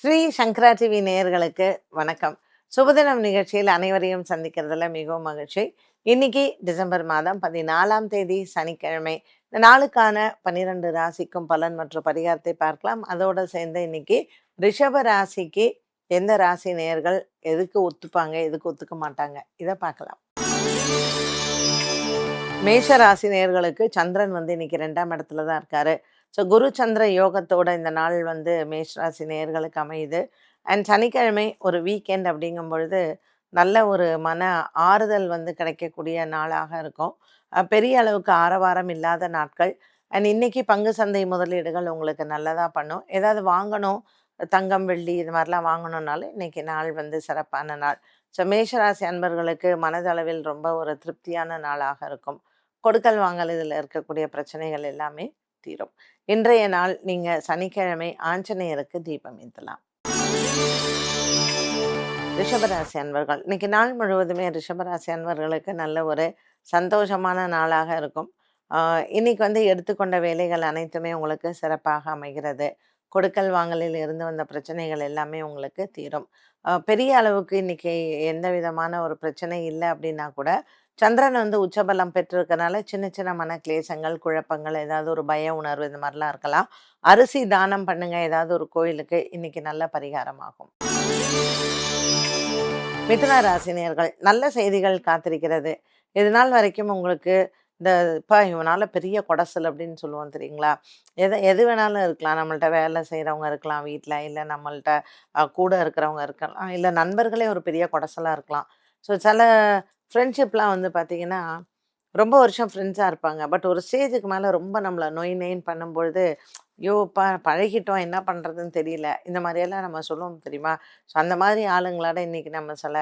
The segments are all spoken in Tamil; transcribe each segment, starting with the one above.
ஸ்ரீ சங்கரா டிவி நேயர்களுக்கு வணக்கம். சுபதினம் நிகழ்ச்சியில் அனைவரையும் சந்திக்கிறதுல மிகவும் மகிழ்ச்சி. இன்னைக்கு டிசம்பர் மாதம் பதினாலாம் தேதி சனிக்கிழமை. இந்த நாளுக்கான பன்னிரண்டு ராசிக்கும் பலன் மற்றும் பரிகாரத்தை பார்க்கலாம். அதோடு சேர்ந்து இன்னைக்கு ரிஷப ராசிக்கு எந்த ராசி நேயர்கள் எதுக்கு ஒத்துப்பாங்க எதுக்கு ஒத்துக்க மாட்டாங்க இதை பார்க்கலாம். மேஷ ராசி நேயர்களுக்கு சந்திரன் வந்து இன்னைக்கு ரெண்டாம் இடத்துல தான் இருக்காரு. ஸோ குரு சந்திர யோகத்தோட இந்த நாள் வந்து மேஷராசி நேர்களுக்கு நேயர்களுக்கு அமையுது. அண்ட் சனிக்கிழமை ஒரு வீக்கெண்ட் அப்படிங்கும் பொழுது நல்ல ஒரு மன ஆறுதல் வந்து கிடைக்கக்கூடிய நாளாக இருக்கும். பெரிய அளவுக்கு ஆரவாரம் இல்லாத நாட்கள். அண்ட் இன்னைக்கு பங்கு சந்தை முதலீடுகள் உங்களுக்கு நல்லதாக பண்ணும். ஏதாவது வாங்கணும் தங்கம் வெள்ளி இது மாதிரிலாம் வாங்கணுன்னாலும் இன்னைக்கு நாள் வந்து சிறப்பான நாள். ஸோ மேஷராசி அன்பர்களுக்கு மனதளவில் ரொம்ப ஒரு திருப்தியான நாளாக இருக்கும். கொடுக்கல் வாங்கல் இதில் இருக்கக்கூடிய பிரச்சனைகள் எல்லாமே தீரும். இன்றைய நாள் நீங்கள் சனிக்கிழமை ஆஞ்சநேயருக்கு தீபம் ஏற்றலாம் ரிஷபராசி அன்பர்கள் இன்னைக்கு நாள் முழுவதுமே ரிஷபராசி அன்பர்களுக்கு நல்ல ஒரு சந்தோஷமான நாளாக இருக்கும். ஆஹ் இன்னைக்கு வந்து எடுத்துக்கொண்ட வேலைகள் அனைத்துமே உங்களுக்கு சிறப்பாக அமைகிறது. கொடுக்கல் வாங்கலில் இருந்து வந்த பிரச்சனைகள் எல்லாமே உங்களுக்கு தீரும். ஆஹ் பெரிய அளவுக்கு இன்னைக்கு எந்த விதமான ஒரு பிரச்சனை இல்லை அப்படின்னா கூட சந்திரன் வந்து உச்சபலம் பெற்றிருக்கனால சின்ன சின்ன மன கிளேசங்கள் குழப்பங்கள் ஏதாவது ஒரு பய உணர்வு இந்த மாதிரிலாம் இருக்கலாம். அரிசி தானம் பண்ணுங்க ஏதாவது ஒரு கோயிலுக்கு இன்னைக்கு நல்ல பரிகாரமாகும் மிதுன ராசினியர்கள் நல்ல செய்திகள் காத்திருக்கிறது. இது நாள் வரைக்கும் உங்களுக்கு இந்த இப்போ இவனால் பெரிய குடசல் அப்படின்னு சொல்லுவோம் தெரியுங்களா? எது எது வேணாலும் இருக்கலாம். நம்மள்ட்ட வேலை செய்கிறவங்க இருக்கலாம் வீட்டில் இல்லை நம்மள்ட்ட கூட இருக்கிறவங்க இருக்கலாம். இல்லை நண்பர்களே ஒரு பெரிய குடசலாக இருக்கலாம். ஸோ சில ஃப்ரெண்ட்ஷிப்லாம் வந்து பார்த்தீங்கன்னா ரொம்ப வருஷம் ஃப்ரெண்ட்ஸாக இருப்பாங்க. பட் ஒரு ஸ்டேஜுக்கு மேலே ரொம்ப நம்மளை நொய் நொயின்னு பண்ணும்பொழுது ஐயோ ப பழகிட்டோம் என்ன பண்ணுறதுன்னு தெரியல. இந்த மாதிரியெல்லாம் நம்ம சொல்லுவோம் தெரியுமா? ஸோ அந்த மாதிரி ஆளுங்களோட இன்றைக்கி நம்ம சில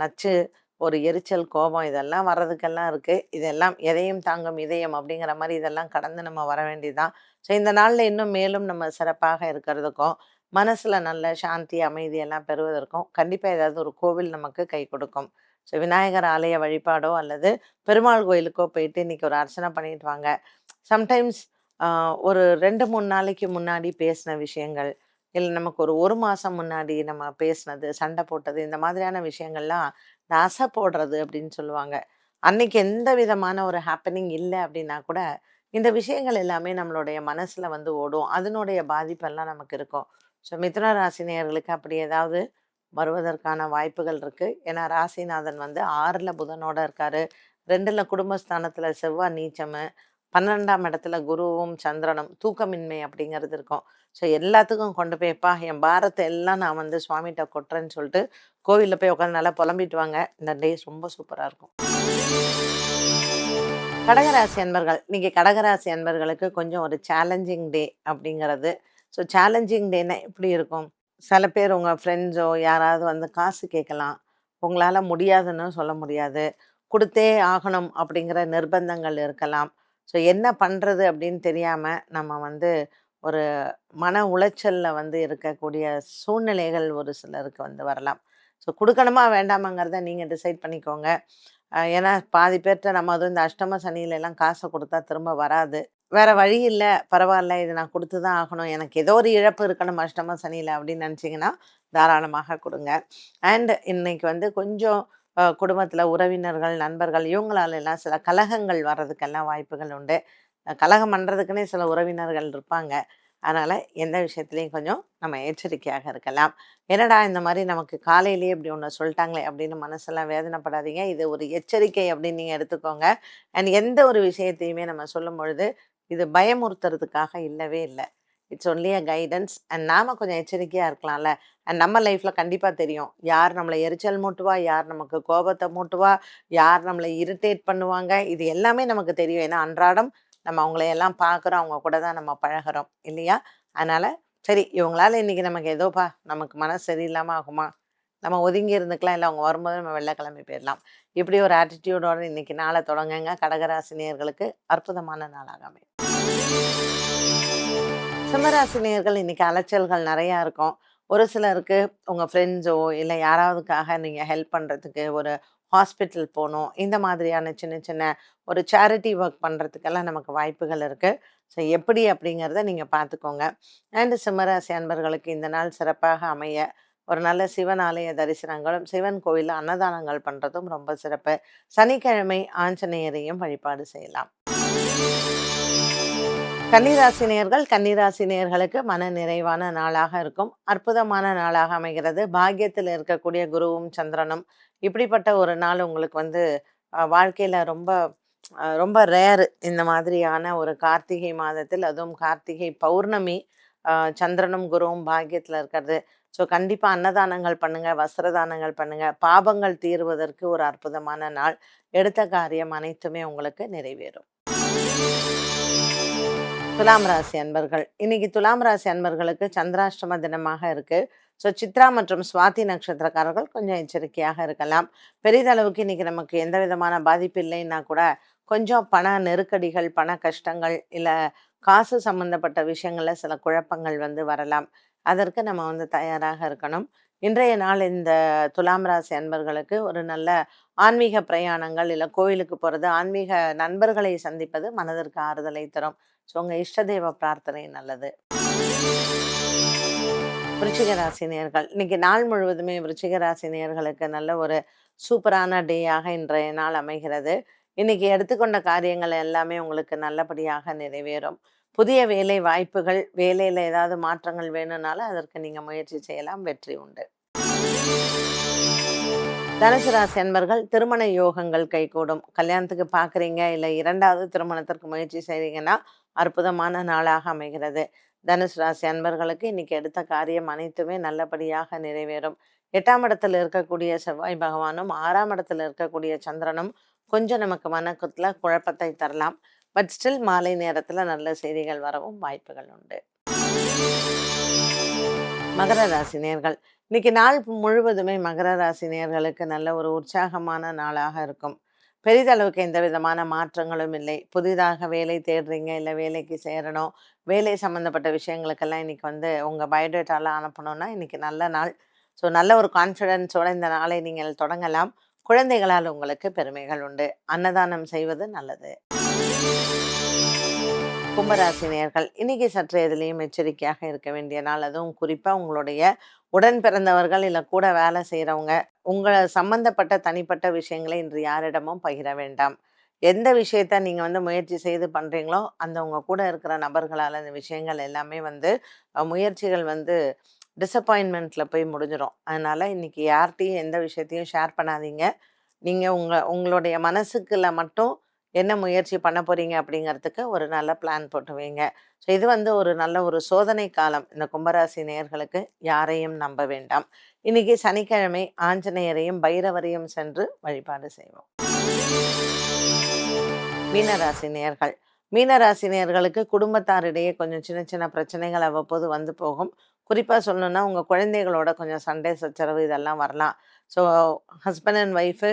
நச்சு ஒரு எரிச்சல் கோபம் இதெல்லாம் வர்றதுக்கெல்லாம் இருக்குது இதெல்லாம் எதையும் தாங்கும் இதயம் அப்படிங்கிற மாதிரி இதெல்லாம் கடந்து நம்ம வர வேண்டியதுதான். ஸோ இந்த நாளில் இன்னும் மேலும் நம்ம சிறப்பாக இருக்கிறதுக்கும் மனசில் நல்ல சாந்தி அமைதி எல்லாம் பெறுவதற்கும் கண்டிப்பாக ஏதாவது ஒரு கோவில் நமக்கு கை கொடுக்கும். ஸோ விநாயகர் ஆலய வழிபாடோ அல்லது பெருமாள் கோயிலுக்கோ போயிட்டு இன்றைக்கி ஒரு அர்ச்சனை பண்ணிட்டு வாங்க. சம்டைம்ஸ் ஒரு ரெண்டு மூணு நாளைக்கு முன்னாடி பேசின விஷயங்கள் இல்லை நமக்கு ஒரு ஒரு மாதம் முன்னாடி நம்ம பேசினது சண்டை போட்டது இந்த மாதிரியான விஷயங்கள்லாம் நசை போடுறது அப்படின்னு சொல்லுவாங்க. அன்னைக்கு எந்த விதமான ஒரு ஹாப்பனிங் இல்லை அப்படின்னா கூட இந்த விஷயங்கள் எல்லாமே நம்மளுடைய மனசில் வந்து ஓடும். அதனுடைய பாதிப்பெல்லாம் நமக்கு இருக்கும். ஸோ மிதுன ராசினியர்களுக்கு அப்படி ஏதாவது வருவதற்கான வாய்ப்புகள் இருக்குது ஏன்னா ராசிநாதன் வந்து ஆறில் புதனோட இருக்கார். ரெண்டில் குடும்பஸ்தானத்தில் செவ்வாய் நீச்சமு பன்னெண்டாம் இடத்துல குருவும் சந்திரனும் தூக்கமின்மை அப்படிங்கிறது இருக்கும். ஸோ எல்லாத்துக்கும் கொண்டு போய்ப்பா என் பாரத்தை எல்லாம் நான் வந்து சுவாமிகிட்ட கொட்டுறேன்னு சொல்லிட்டு கோவிலில் போய் உட்காந்து நல்லா புலம்பிட்டு வாங்க. இந்த டேஸ் ரொம்ப சூப்பராக இருக்கும். கடகராசி அன்பர்கள் இன்றைக்கி கடகராசி அன்பர்களுக்கு கொஞ்சம் ஒரு சேலஞ்சிங் டே அப்படிங்கிறது ஸோ சேலஞ்சிங் டேனா எப்படி இருக்கும்? சில பேர் உங்கள் ஃப்ரெண்ட்ஸோ யாராவது வந்து காசு கேட்கலாம். உங்களால் முடியாதுன்னு சொல்ல முடியாது. கொடுத்தே ஆகணும் அப்படிங்கிற நிர்பந்தங்கள் இருக்கலாம். ஸோ என்ன பண்ணுறது அப்படின்னு தெரியாமல் நம்ம வந்து ஒரு மன உளைச்சலில் வந்து இருக்கக்கூடிய சூழ்நிலைகள் ஒரு சிலருக்கு வந்து வரலாம். ஸோ கொடுக்கணுமா வேண்டாமாங்கிறத நீங்கள் டிசைட் பண்ணிக்கோங்க. ஏன்னா பாதி பேர்கிட்ட நம்ம அதுவும் இந்த அஷ்டம சனியில எல்லாம் காசை கொடுத்தா திரும்ப வராது. வேற வழி இல்லை. பரவாயில்ல இது நான் கொடுத்து தான் ஆகணும். எனக்கு ஏதோ ஒரு இழப்பு இருக்கணும் அஷ்டம சனியில் அப்படின்னு நினச்சிங்கன்னா தாராளமாக கொடுங்க. அண்ட் இன்னைக்கு வந்து கொஞ்சம் குடும்பத்தில் உறவினர்கள் நண்பர்கள் இவங்களால எல்லாம் சில கலகங்கள் வர்றதுக்கெல்லாம் வாய்ப்புகள் உண்டு. கலகம் பண்ணுறதுக்குன்னே சில உறவினர்கள் இருப்பாங்க. அதனால் எந்த விஷயத்துலையும் கொஞ்சம் நம்ம எச்சரிக்கையாக இருக்கலாம். என்னடா இந்த மாதிரி நமக்கு காலையிலேயே இப்படி ஒன்று சொல்லிட்டாங்களே அப்படின்னு மனசெல்லாம் வேதனைப்படாதீங்க. இது ஒரு எச்சரிக்கை அப்படின்னு நீங்கள் எடுத்துக்கோங்க. அண்ட் எந்த ஒரு விஷயத்தையுமே நம்ம சொல்லும் பொழுது இது பயமுறுத்துறதுக்காக இல்லவே இல்லை. It's only a guidance and நாம கொஞ்சம் எச்சரிக்கையாக இருக்கலாம்ல. அண்ட் நம்ம லைஃப்பில் கண்டிப்பாக தெரியும். யார் நம்மளை எரிச்சல் மூட்டுவா? யார் நமக்கு கோபத்தை மூட்டுவா? யார் நம்மளை இரிட்டேட் பண்ணுவாங்க? இது எல்லாமே நமக்கு தெரியும். ஏன்னா அன்றாடம் நம்ம அவங்கள எல்லாம் பார்க்குறோம். அவங்க கூட தான் நம்ம பழகுறோம். இல்லையா? அதனால் சரி இவங்களால இன்றைக்கி நமக்கு ஏதோப்பா நமக்கு மனசு சரியில்லாமல் ஆகுமா? நம்ம ஒதுங்கி இருந்துக்கலாம். இல்லை அவங்க வரும்போது நம்ம வெளில கிளம்பி போயிடலாம். இப்படி ஒரு ஆட்டிடியூடோட இன்னைக்கு நாளை தொடங்குங்க. கடகராசினியர்களுக்கு அற்புதமான நாளாக அமையும். சிம்மராசினியர்கள் இன்னைக்கு அலைச்சல்கள் நிறையா இருக்கும். ஒரு சிலருக்கு உங்கள் ஃப்ரெண்ட்ஸோ இல்லை யாராவதுக்காக நீங்கள் ஹெல்ப் பண்ணுறதுக்கு ஒரு ஹாஸ்பிட்டல் போகணும். இந்த மாதிரியான சின்ன சின்ன ஒரு சேரிட்டி ஒர்க் பண்ணுறதுக்கெல்லாம் நமக்கு வாய்ப்புகள் இருக்குது ஸோ எப்படி அப்படிங்கிறத நீங்கள் பார்த்துக்கோங்க. அண்டு சிம்மராசி அன்பர்களுக்கு இந்த நாள் சிறப்பாக அமைய ஒரு நல்ல சிவன் ஆலய தரிசனங்களும் சிவன் கோயிலில் அன்னதானங்கள் பண்ணுறதும் ரொம்ப சிறப்பு. சனிக்கிழமை ஆஞ்சநேயரையும் வழிபாடு செய்யலாம். கன்னிராசினியர்கள் கன்னிராசினியர்களுக்கு மன நிறைவான நாளாக இருக்கும். அற்புதமான நாளாக அமைகிறது. பாக்கியத்தில் இருக்கக்கூடிய குருவும் சந்திரனும் இப்படிப்பட்ட ஒரு நாள் உங்களுக்கு வந்து வாழ்க்கையில் ரொம்ப ரொம்ப ரேரு இந்த மாதிரியான ஒரு கார்த்திகை மாதத்தில். அதுவும் கார்த்திகை பௌர்ணமி சந்திரனும் குருவும் பாக்கியத்தில் இருக்கிறது. ஸோ கண்டிப்பாக அன்னதானங்கள் பண்ணுங்கள் வஸ்திரதானங்கள் பண்ணுங்கள் பாபங்கள் தீர்வதற்கு ஒரு அற்புதமான நாள். எடுத்த காரியம் அனைத்துமே உங்களுக்கு நிறைவேறும். துலாம் ராசி அன்பர்கள். இன்னைக்கு துலாம் ராசி அன்பர்களுக்கு சந்திராஷ்டம தினமாக இருக்கு. ஸோ சித்ரா மற்றும் சுவாதி நட்சத்திரக்காரர்கள் கொஞ்சம் எச்சரிக்கையாக இருக்கலாம். பெரிதளவுக்கு இன்னைக்கு நமக்கு எந்த விதமான பாதிப்பு இல்லைன்னா கூட கொஞ்சம் பண நெருக்கடிகள் பண கஷ்டங்கள் இல்லை காசு சம்பந்தப்பட்ட விஷயங்களில் சில குழப்பங்கள் வந்து வரலாம். அதற்கு நம்ம வந்து தயாராக இருக்கணும். இன்றைய நாள் இந்த துலாம் ராசி அன்பர்களுக்கு ஒரு நல்ல ஆன்மீக பிரயாணங்கள் இல்லை கோயிலுக்கு போகிறது ஆன்மீக நண்பர்களை சந்திப்பது மனதிற்கு ஆறுதலை தரும். ஸோ உங்கள் இஷ்டதெய்வ பிரார்த்தனை நல்லது. விருச்சிகராசினியர்கள் இன்னைக்கு நாள் முழுவதுமே விருச்சிகராசினியர்களுக்கு நல்ல ஒரு சூப்பரான டேயாக இன்றைய நாள் அமைகிறது. இன்னைக்கு எடுத்துக்கொண்ட காரியங்கள் எல்லாமே உங்களுக்கு நல்லபடியாக நிறைவேறும். புதிய வேலை வாய்ப்புகள் வேலையில் ஏதாவது மாற்றங்கள் வேணும்னாலும் அதற்கு நீங்கள் முயற்சி செய்யலாம். வெற்றி உண்டு. தனுசு ராசி அன்பர்கள் திருமண யோகங்கள் கைகூடும். கல்யாணத்துக்கு பார்க்குறீங்க இல்லை இரண்டாவது திருமணத்திற்கு முயற்சி செய்கிறீங்கன்னா அற்புதமான நாளாக அமைகிறது. தனுசு ராசி அன்பர்களுக்கு இன்னைக்கு எடுத்த காரியம் அனைத்துமே நல்லபடியாக நிறைவேறும். எட்டாம் இடத்துல இருக்கக்கூடிய செவ்வாய் பகவானும் ஆறாம் இடத்துல இருக்கக்கூடிய சந்திரனும் கொஞ்சம் நமக்கு மனக்குத்தில் குழப்பத்தை தரலாம். பட் ஸ்டில் மாலை நேரத்தில் நல்ல செய்திகள் வரவும் வாய்ப்புகள் உண்டு. மகர ராசி நேர்கள். இன்னைக்கு நாள் முழுவதுமே மகர ராசி நேர்களுக்கு நல்ல ஒரு உற்சாகமான நாளாக இருக்கும். பெரிதளவுக்கு எந்த விதமான மாற்றங்களும் இல்லை. புதிதாக வேலை தேடுறீங்க இல்லை வேலைக்கு சேரணும் வேலை சம்மந்தப்பட்ட விஷயங்களுக்கெல்லாம் இன்றைக்கி வந்து உங்கள் பயோடேட்டாலாம் அனுப்பணும்னா இன்றைக்கி நல்ல நாள். ஸோ நல்ல ஒரு கான்ஃபிடென்ஸோடு இந்த நாளை நீங்கள் தொடங்கலாம். குழந்தைகளால் உங்களுக்கு பெருமைகள் உண்டு. அன்னதானம் செய்வது நல்லது. கும்பராசினியர்கள் இன்னைக்கு சற்று எதுலேயும் எச்சரிக்கையாக இருக்க வேண்டிய நாள் அதுவும் குறிப்பாக உங்களுடைய உடன் பிறந்தவர்கள் இல்லை கூட வேலை செய்கிறவங்க உங்களை சம்பந்தப்பட்ட தனிப்பட்ட விஷயங்களை இன்று யாரிடமும் பகிர வேண்டாம். எந்த விஷயத்த நீங்கள் வந்து முயற்சி செய்து பண்ணுறீங்களோ அந்த உங்கள் கூட இருக்கிற நபர்களால் அந்த விஷயங்கள் எல்லாமே வந்து முயற்சிகள் வந்து டிசப்பாயின்மெண்ட்டில் போய் முடிஞ்சிடும் அதனால் இன்றைக்கி யார்கிட்டையும் எந்த விஷயத்தையும் ஷேர் பண்ணாதீங்க. நீங்கள் உங்கள் உங்களுடைய மனசுக்குள்ள மட்டும் என்ன முயற்சி பண்ண போகிறீங்க அப்படிங்கிறதுக்கு ஒரு நல்ல பிளான் போட்டு வைங்க ஸோ இது வந்து ஒரு நல்ல ஒரு சோதனை காலம். இந்த கும்பராசி நேர்களுக்கு யாரையும் நம்ப வேண்டாம். இன்னைக்கு சனிக்கிழமை ஆஞ்சநேயரையும் பைரவரையும் சென்று வழிபாடு செய்வோம். மீனராசி நேர்கள் மீனராசி நேர்களுக்கு குடும்பத்தாரிடையே கொஞ்சம் சின்ன சின்ன பிரச்சனைகள் அவ்வப்போது வந்து போகும். குறிப்பாக சொல்லணுன்னா உங்கள் குழந்தைகளோட கொஞ்சம் சண்டை சச்சரவு இதெல்லாம் வரலாம். ஸோ ஹஸ்பண்ட் அண்ட் ஒய்ஃபு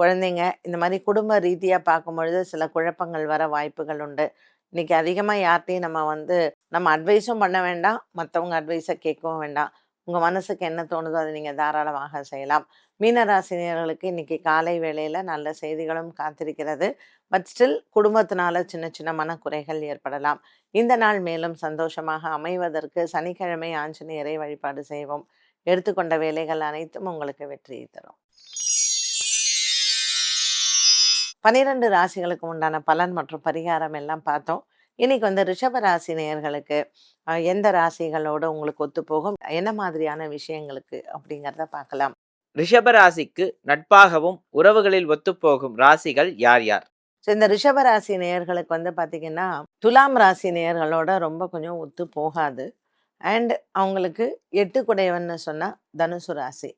குழந்தைங்க இந்த மாதிரி குடும்ப ரீதியாக பார்க்கும்பொழுது சில குழப்பங்கள் வர வாய்ப்புகள் உண்டு. இன்னைக்கு அதிகமாக யார்ட்டையும் நம்ம வந்து நம்ம அட்வைஸும் பண்ண வேண்டாம் மற்றவங்க அட்வைஸை கேட்கவும் வேண்டாம். உங்கள் மனசுக்கு என்ன தோணுதோ அதை நீங்கள் தாராளமாக செய்யலாம். மீனராசினியர்களுக்கு இன்னைக்கு காலை வேளையில் நல்ல செய்திகளும் காத்திருக்கிறது. பட் ஸ்டில் குடும்பத்தினால சின்ன சின்ன மனக்குறைகள் ஏற்படலாம். இந்த நாள் மேலும் சந்தோஷமாக அமைவதற்கு சனிக்கிழமை ஆஞ்சநேயரை வழிபாடு செய்வோம். எடுத்துக்கொண்ட வேலைகள் அனைத்தும் உங்களுக்கு வெற்றியை தரும். பனிரெண்டு ராசிகளுக்கு உண்டான பலன் மற்றும் பரிகாரம் எல்லாம் பார்த்தோம். இன்னைக்கு வந்து ரிஷப ராசி நேயர்களுக்கு எந்த ராசிகளோட உங்களுக்கு ஒத்து போகும்? என்ன மாதிரியான விஷயங்களுக்கு அப்படிங்கிறத பார்க்கலாம். ரிஷப ராசிக்கு நட்பாகவும் உறவுகளில் ஒத்துப்போகும் ராசிகள் யார் யார்? ஸோ இந்த ரிஷப ராசி நேயர்களுக்கு வந்து பார்த்தீங்கன்னா துலாம் ராசி நேயர்களோட ரொம்ப கொஞ்சம் ஒத்து போகாது. அண்ட் அவங்களுக்கு எட்டு குடையவன்னு சொன்னால் தனுசு ராசி.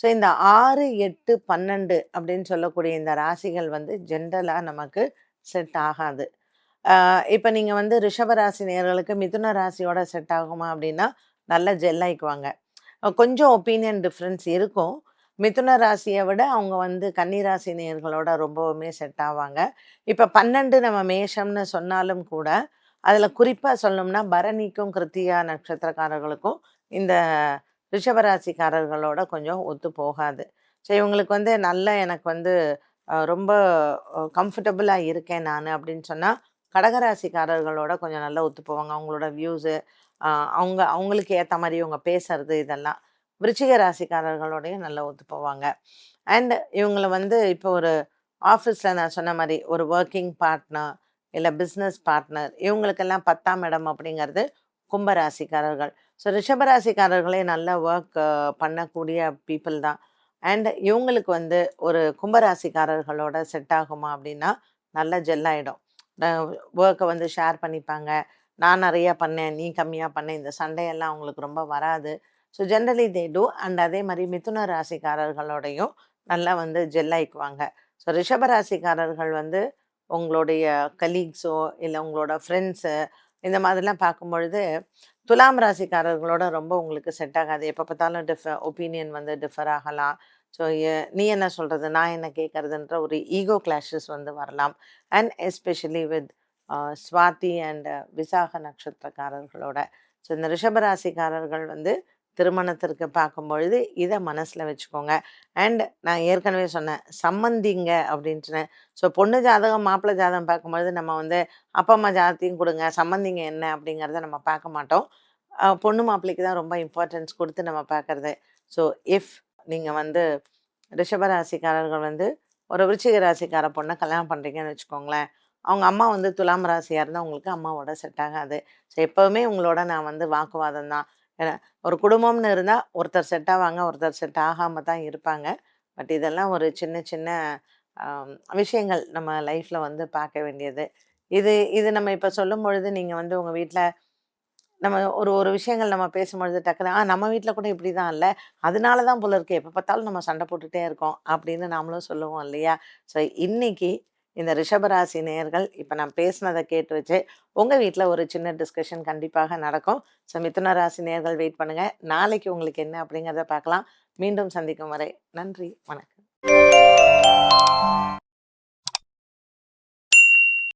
ஸோ இந்த ஆறு எட்டு பன்னெண்டு அப்படின்னு சொல்லக்கூடிய இந்த ராசிகள் வந்து ஜென்ரலாக நமக்கு செட் ஆகாது. இப்போ நீங்கள் வந்து ரிஷபராசி நேர்களுக்கு மிதுன ராசியோட செட் ஆகுமா அப்படின்னா நல்லா ஜெல்லாய்க்குவாங்க கொஞ்சம் ஒப்பீனியன் டிஃப்ரென்ஸ் இருக்கும். மிதுன ராசியை விட அவங்க வந்து கன்னிராசி நேர்களோட ரொம்பவுமே செட் ஆவாங்க. இப்போ பன்னெண்டு நம்ம மேஷம்னு சொன்னாலும் கூட அதில் குறிப்பாக சொல்லணும்னா பரணிக்கும் கிருத்தியா நட்சத்திரக்காரர்களுக்கும் இந்த ரிஷபராசிக்காரர்களோட கொஞ்சம் ஒத்து போகாது. ஸோ இவங்களுக்கு வந்து நல்ல எனக்கு வந்து ரொம்ப கம்ஃபர்டபுளாக இருக்கேன் நான் அப்படின்னு சொன்னால் கடகராசிக்காரர்களோட கொஞ்சம் நல்லா ஒத்து போவாங்க. அவங்களோட வியூஸு அவங்க அவங்களுக்கு ஏற்ற மாதிரி இவங்க பேசுறது இதெல்லாம். விருச்சிக ராசிக்காரர்களோடையும் நல்லா ஒத்து போவாங்க. அண்ட் இவங்களை வந்து இப்போ ஒரு ஆஃபீஸில் நான் சொன்ன மாதிரி ஒரு ஒர்க்கிங் பார்ட்னர் இல்லை பிஸ்னஸ் பார்ட்னர் இவங்களுக்கெல்லாம் பத்தாம் இடம் அப்படிங்கிறது கும்பராசிக்காரர்கள். ஸோ ரிஷபராசிக்காரர்களே நல்ல ஒர்க் பண்ணக்கூடிய பீப்புள் தான். அண்ட் இவங்களுக்கு வந்து ஒரு கும்பராசிக்காரர்களோட செட் ஆகுமா அப்படின்னா நல்ல ஜெல் ஆகிடும் ஒர்க்கை வந்து ஷேர் பண்ணிப்பாங்க. நான் நிறையா பண்ணேன் நீ கம்மியாக பண்ணேன் இந்த சண்டையெல்லாம் அவங்களுக்கு ரொம்ப வராது. So generally they do and அதே மாதிரி மிதுன ராசிக்காரர்களோடையும் நல்லா வந்து ஜெல் ஆயிக்குவாங்க. ஸோ ரிஷபராசிக்காரர்கள் வந்து உங்களுடைய கலீக்ஸோ இல்லை உங்களோட ஃப்ரெண்ட்ஸு இந்த மாதிரிலாம் பார்க்கும்பொழுது துலாம் ராசிக்காரர்களோட ரொம்ப உங்களுக்கு செட் ஆகாது. எப்போ பார்த்தாலும் டிஃப ஒப்பீனியன் வந்து டிஃபர் ஆகலாம். ஸோ நீ என்ன சொல்கிறது நான் என்ன கேட்குறதுன்ற ஒரு ஈகோ கிளாஷஸ் வந்து வரலாம். And especially with Swati and Vishakha நட்சத்திரக்காரர்களோட. So இந்த ரிஷபராசிக்காரர்கள் வந்து திருமணத்திற்கு பார்க்கும் பொழுது இதை மனசில் வச்சுக்கோங்க. அண்ட் நான் ஏற்கனவே சொன்னேன் சம்மந்திங்க அப்படின்ட்டு ஸோ பொண்ணு ஜாதகம் மாப்பிள்ளை ஜாதகம் பார்க்கும்பொழுது நம்ம வந்து அப்பா அம்மா ஜாதத்தையும் கொடுங்க சம்மந்திங்க என்ன அப்படிங்கிறத நம்ம பார்க்க மாட்டோம். பொண்ணு மாப்பிள்ளைக்கு தான் ரொம்ப இம்பார்ட்டன்ஸ் கொடுத்து நம்ம பார்க்குறது. ஸோ இஃப் நீங்கள் வந்து ரிஷபராசிக்காரர்கள் வந்து ஒரு விருச்சிக ராசிக்கார பொண்ணை கல்யாணம் பண்ணுறீங்கன்னு வச்சுக்கோங்களேன் அவங்க அம்மா வந்து துலாம் ராசியாக இருந்தால் உங்களுக்கு அம்மாவோட செட் ஆகாது. ஸோ எப்போவுமே உங்களோட நான் வந்து வாக்குவாதம் தான். ஏன்னா ஒரு குடும்பம்னு இருந்தால் ஒருத்தர் செட் ஆவாங்க ஒருத்தர் செட் ஆகாமல் தான் இருப்பாங்க. பட் இதெல்லாம் ஒரு சின்ன சின்ன விஷயங்கள் நம்ம லைஃப்பில் வந்து பார்க்க வேண்டியது. இது இது நம்ம இப்போ சொல்லும் பொழுது நீங்கள் வந்து உங்கள் வீட்டில் நம்ம ஒரு ஒரு விஷயங்கள் நம்ம பேசும்பொழுது டக்குனு ஆ நம்ம வீட்டில் கூட இப்படி தான் இல்லை. அதனால தான் போல இருக்கு. எப்போ பார்த்தாலும் நம்ம சண்டை போட்டுகிட்டே இருக்கோம். அப்படின்னு நாமளும் சொல்லுவோம் இல்லையா? ஸோ இன்றைக்கி இந்த ரிஷபராசி நேயர்கள் இப்போ நான் பேசுனதை கேட்டு வச்சு உங்கள் வீட்டில் ஒரு சின்ன டிஸ்கஷன் கண்டிப்பாக நடக்கும். ஸோ மிதுன ராசி நேர்கள் வெயிட் பண்ணுங்கள் நாளைக்கு உங்களுக்கு என்ன அப்படிங்கிறத பார்க்கலாம். மீண்டும் சந்திக்கும் வரை நன்றி வணக்கம்.